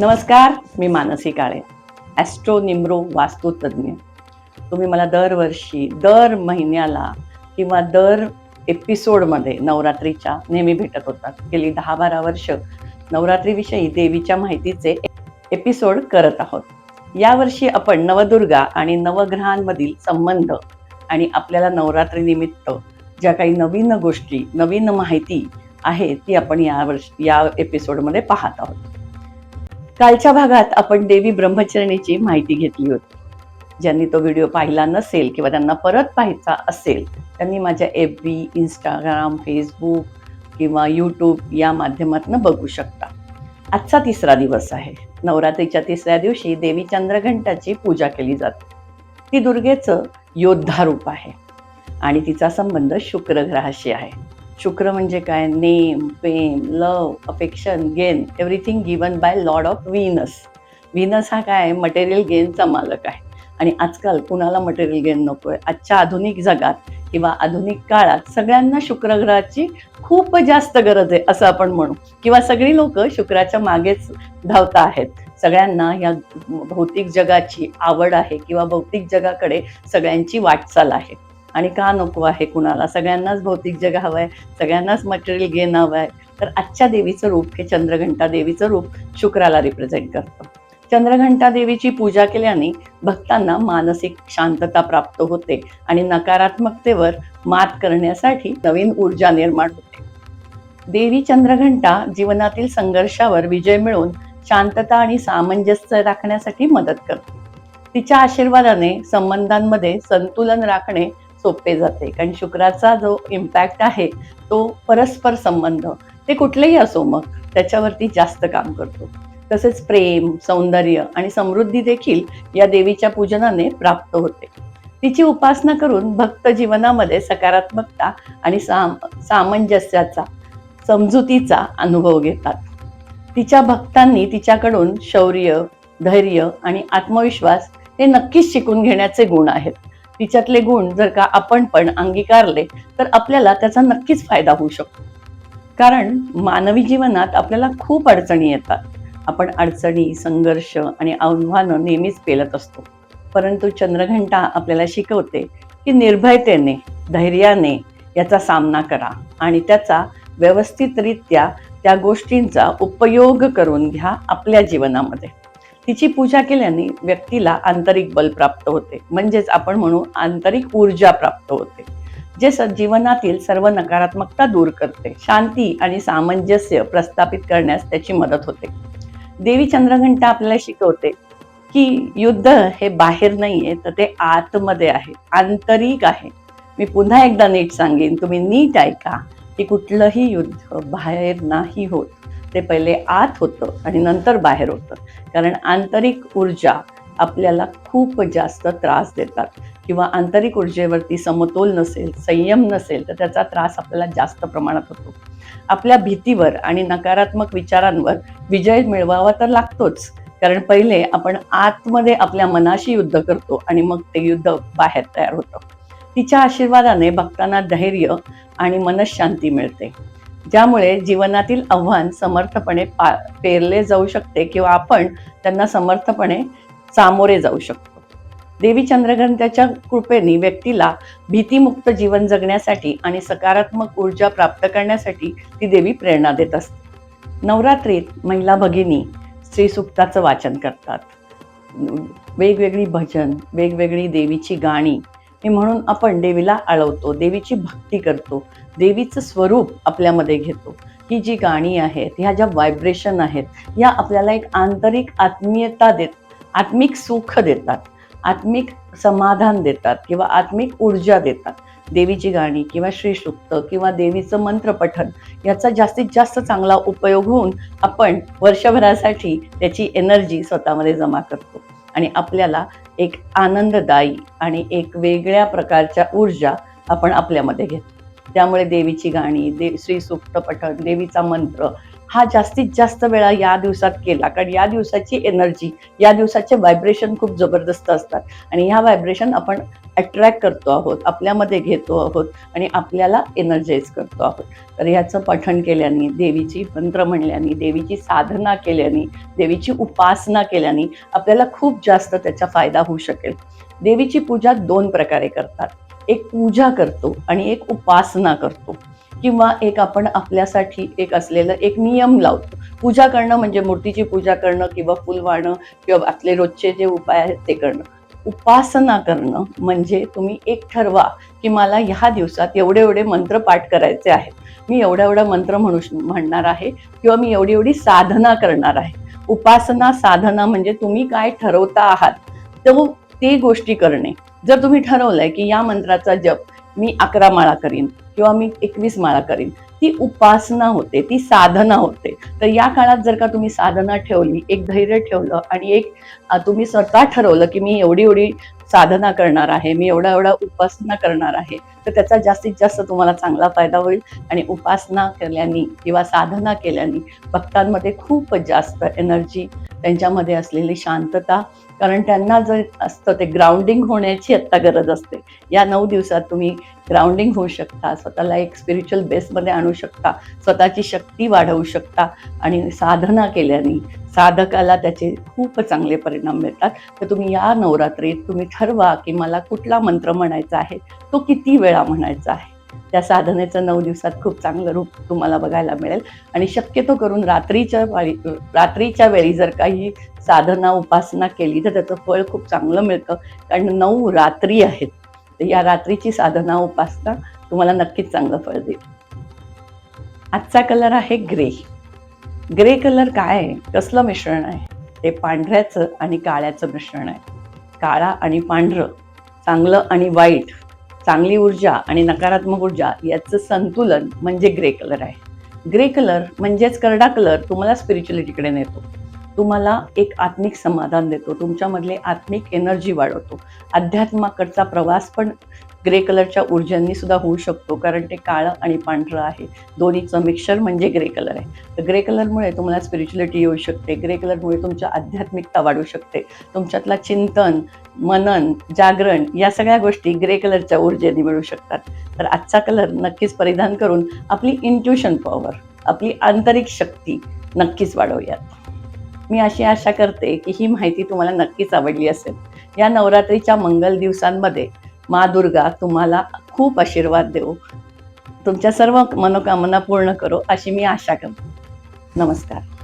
नमस्कार मी मानसी काळे ॲस्ट्रो निम्रो वास्तुतज्ञ. तुम्ही मला दरवर्षी दर महिन्याला किंवा दर एपिसोडमध्ये नवरात्रीच्या नेहमी भेटत होतात. गेली दहा बारा वर्ष नवरात्रीविषयी देवीच्या माहितीचे एपिसोड करत आहोत. यावर्षी आपण नवदुर्गा आणि नवग्रहांमधील संबंध आणि आपल्याला नवरात्रीनिमित्त ज्या काही नवीन गोष्टी नवीन माहिती आहे ती आपण यावर्षी या एपिसोडमध्ये पाहत आहोत. कालच्या भागात आपण देवी ब्रह्मचरणीची माहिती घेतली होती. ज्यांनी तो व्हिडिओ पाहिला नसेल किंवा त्यांना परत पाहायचा असेल त्यांनी माझ्या एफ बी इंस्टाग्राम फेसबुक किंवा यूट्यूब या माध्यमातून बघू शकता. आजचा तिसरा दिवस आहे. नवरात्रीच्या तिसऱ्या दिवशी देवी चंद्रघंटाची पूजा केली जाते. ती दुर्गेचं योद्धा रूप आहे आणि तिचा संबंध शुक्र ग्रहाशी आहे. शुक्र म्हणजे काय? Name Prem love affection gain everything given by lord of Venus Venus हा काय? मटेरियल गेनचा मालक आहे. आणि आजकाल कुणाला मटेरियल गेन नको आहे आजच्या आधुनिक जगात किंवा आधुनिक काळात सगळ्यांना शुक्रग्रहाची खूप जास्त गरज आहे असं आपण म्हणू. किंवा सगळी लोक शुक्राच्या मागेच धावता आहेत. सगळ्यांना या भौतिक जगाची आवड आहे किंवा भौतिक जगाकडे सगळ्यांची वाटचाल आहे. आणि का नको आहे कुणाला? सगळ्यांनाच भौतिक जग हवं आहे सगळ्यांनाच मटेरियल गेन हवं आहे तर आजच्या देवीचं रूप हे चंद्रघंटा देवीचं रूप शुक्राला रिप्रेझेंट करतं. चंद्रघंटा देवीची पूजा केल्याने भक्तांना मानसिक शांतता प्राप्त होते आणि नकारात्मकतेवर मात करण्यासाठी नवीन ऊर्जा निर्माण होते. देवी चंद्रघंटा जीवनातील संघर्षावर विजय मिळवून शांतता आणि सामंजस्य राखण्यासाठी मदत करते. तिच्या आशीर्वादाने संबंधांमध्ये संतुलन राखणे सोपे जाते. कारण शुक्राचा जो इम्पॅक्ट आहे तो परस्पर संबंध ते कुठलेही असो मग त्याच्यावरती जास्त काम करतो. तसेच प्रेम सौंदर्य आणि समृद्धी देखील या देवीच्या पूजनाने प्राप्त होते. तिची उपासना करून भक्त जीवनामध्ये सकारात्मकता आणि साम सामंजस्याचा समजुतीचा अनुभव घेतात. तिच्या भक्तांनी तिच्याकडून शौर्य धैर्य आणि आत्मविश्वास हे नक्कीच शिकून घेण्याचे गुण आहेत. तिच्यातले गुण जर का आपण पण अंगीकारले तर आपल्याला त्याचा नक्कीच फायदा होऊ शकतो. कारण मानवी जीवनात आपल्याला खूप अडचणी येतात. आपण अडचणी संघर्ष आणि आव्हानं नेहमीच पेलत असतो. परंतु चंद्रघंटा आपल्याला शिकवते की निर्भयतेने धैर्याने याचा सामना करा आणि त्याचा व्यवस्थितरित्या त्या गोष्टींचा उपयोग करून घ्या आपल्या जीवनामध्ये. तिची पूजा केल्याने व्यक्तीला आंतरिक बल प्राप्त होते. म्हणजेच आपण म्हणू आंतरिक ऊर्जा प्राप्त होते. जे स जीवनातील सर्व नकारात्मकता दूर करते शांती आणि सामंजस्य प्रस्थापित करण्यास त्याची मदत होते. देवी चंद्रघंटा आपल्याला शिकवते की युद्ध हे बाहेर नाहीये तर ते आतमध्ये आहे आंतरिक आहे. मी पुन्हा एकदा नीट सांगेन तुम्ही नीट ऐका. की कुठलंही युद्ध बाहेर नाही होत. ते पहिले आत होतं आणि नंतर बाहेर होतं. कारण आंतरिक ऊर्जा आपल्याला खूप जास्त त्रास देतात. किंवा आंतरिक ऊर्जेवरती समतोल नसेल संयम नसेल तर त्याचा त्रास आपल्याला जास्त प्रमाणात होतो. आपल्या भीतीवर आणि नकारात्मक विचारांवर विजय मिळवावा तर लागतोच. कारण पहिले आपण आतमध्ये आपल्या मनाशी युद्ध करतो आणि मग ते युद्ध बाहेर तयार होतं. तिच्या आशीर्वादाने भक्तांना धैर्य आणि मनशांती मिळते. ज्यामुळे जीवनातील आव्हान समर्थपणे पा पेरले जाऊ शकते किंवा आपण त्यांना समर्थपणे सामोरे जाऊ शकतो. देवी चंद्रग्रंथाच्या कृपेने व्यक्तीला भीतीमुक्त जीवन जगण्यासाठी आणि सकारात्मक ऊर्जा प्राप्त करण्यासाठी ती देवी प्रेरणा देत असते. नवरात्रीत महिला भगिनी श्रीसुक्ताचं वाचन करतात. वेगवेगळी भजन वेगवेगळी देवीची गाणी हे म्हणून आपण देवीला आळवतो देवीची भक्ती करतो देवीचं स्वरूप आपल्यामध्ये घेतो. ही जी गाणी आहेत ह्या ज्या व्हायब्रेशन आहेत या आपल्याला एक आंतरिक आत्मीयता देत आत्मिक सुख देतात आत्मिक समाधान देतात किंवा आत्मिक ऊर्जा देतात. देवीची गाणी किंवा श्रीसुक्त किंवा देवीचं मंत्रपठन याचा जास्तीत जास्त चांगला उपयोग होऊन आपण वर्षभरासाठी त्याची एनर्जी स्वतःमध्ये जमा करतो. आणि आपल्याला एक आनंददायी आणि एक वेगळ्या प्रकारच्या ऊर्जा आपण आपल्यामध्ये घेतो. त्यामुळे देवीची गाणी दे श्रीसुक्त पठण देवीचा मंत्र हा जास्तीत जास्त वेळा या दिवसात केला. कारण या दिवसाची एनर्जी या दिवसाचे व्हायब्रेशन खूप जबरदस्त असतात. आणि ह्या व्हायब्रेशन आपण अट्रॅक्ट करतो आहोत आपल्यामध्ये घेतो आहोत आणि आपल्याला एनर्जाईज करतो आहोत. तर ह्याचं पठण केल्याने देवीची मंत्र म्हणल्याने देवीची साधना केल्याने देवीची उपासना केल्याने आपल्याला खूप जास्त त्याचा फायदा होऊ शकेल. देवीची पूजा दोन प्रकारे करतात. एक पूजा करतो आणि एक उपासना करतो. किंवा एक आपण आपल्यासाठी एक असलेलं एक नियम लावतो. पूजा करणं म्हणजे मूर्तीची पूजा करणं किंवा फुल वाहणं किंवा आपले रोजचे जे उपाय आहेत ते करणं. उपासना करणं म्हणजे तुम्ही एक ठरवा की मला ह्या दिवसात एवढे एवढे मंत्र पाठ करायचे आहेत. मी एवढा एवढा मंत्र म्हणू म्हणणार आहे किंवा मी एवढी एवढी साधना करणार आहे. उपासना साधना म्हणजे तुम्ही काय ठरवता आहात? तर ते गोष्टी करणे. जर तुम्ही ठरवलंय की या मंत्राचा जप मी अकरा माळा करीन किंवा मी एकवीस माळा करीन. ती उपासना होते ती साधना होते. तर या काळात जर का तुम्ही साधना ठेवली एक धैर्य ठेवलं आणि एक तुम्ही स्वतः ठरवलं की मी एवढी एवढी साधना करणार आहे मी एवढा एवढा उपासना करणार आहे तर त्याचा जास्तीत जास्त तुम्हाला चांगला फायदा होईल. आणि उपासना केल्याने किंवा साधना केल्याने भक्तांमध्ये खूप जास्त एनर्जी त्यांच्यामध्ये असलेली शांतता कारण त्यांना जर असतं ते ग्राउंडिंग होण्याची आत्ता गरज असते. या नऊ दिवसात तुम्ही ग्राउंडिंग होऊ शकता स्वतःला एक स्पिरिच्युअल बेसमध्ये आणू शकता स्वतःची शक्ती वाढवू शकता आणि साधना केल्याने साधकाला त्याचे खूप चांगले परिणाम मिळतात. तर तुम्ही या नवरात्रीत तुम्ही ठरवा की मला कुठला मंत्र म्हणायचा आहे तो किती वेळा म्हणायचा आहे. त्या साधनेचं नऊ दिवसात खूप चांगलं रूप तुम्हाला बघायला मिळेल. आणि शक्यतो करून रात्रीच्या वाळी रात्रीच्या वेळी जर काही साधना उपासना केली तर त्याचं फळ खूप चांगलं मिळतं. कारण नऊ रात्री आहेत. तर या रात्रीची साधना उपासना तुम्हाला नक्कीच चांगलं फळ देईल. आजचा कलर आहे ग्रे. ग्रे कलर काय? आहे कसलं मिश्रण आहे? ते पांढऱ्याचं आणि काळ्याचं मिश्रण आहे. काळा आणि पांढरं चांगलं आणि वाईट चांगली ऊर्जा आणि नकारात्मक ऊर्जा याचं संतुलन म्हणजे ग्रे कलर आहे. ग्रे कलर म्हणजेच करडा कलर तुम्हाला स्पिरिच्युअलिटीकडे नेतो. तुम्हाला एक आत्मिक समाधान देतो. तुमच्यामधले आत्मिक एनर्जी वाढवतो. अध्यात्माकडचा प्रवास पण ग्रे कलरच्या ऊर्जांनी सुद्धा होऊ शकतो कारण ते काळं आणि पांढरं आहे. दोन्हीचं मिक्सचर म्हणजे ग्रे कलर आहे. तर ग्रे कलरमुळे तुम्हाला स्पिरिच्युलिटी येऊ शकते ग्रे कलरमुळे तुमच्या आध्यात्मिकता वाढू शकते तुमच्यातला चिंतन मनन जागरण या सगळ्या गोष्टी ग्रे कलरच्या ऊर्जेने मिळू शकतात. तर आजचा कलर नक्कीच परिधान करून आपली इंट्युशन पॉवर आपली आंतरिक शक्ती नक्कीच वाढवूयात. मी अशी आशा करते की ही माहिती तुम्हाला नक्कीच आवडली असेल. या नवरात्रीच्या मंगल दिवसांमध्ये मा दुर्गा तुम्हाला खूप आशीर्वाद देऊ. तुमच्या सर्व मनोकामना पूर्ण करो अशी मी आशा करते. नमस्कार.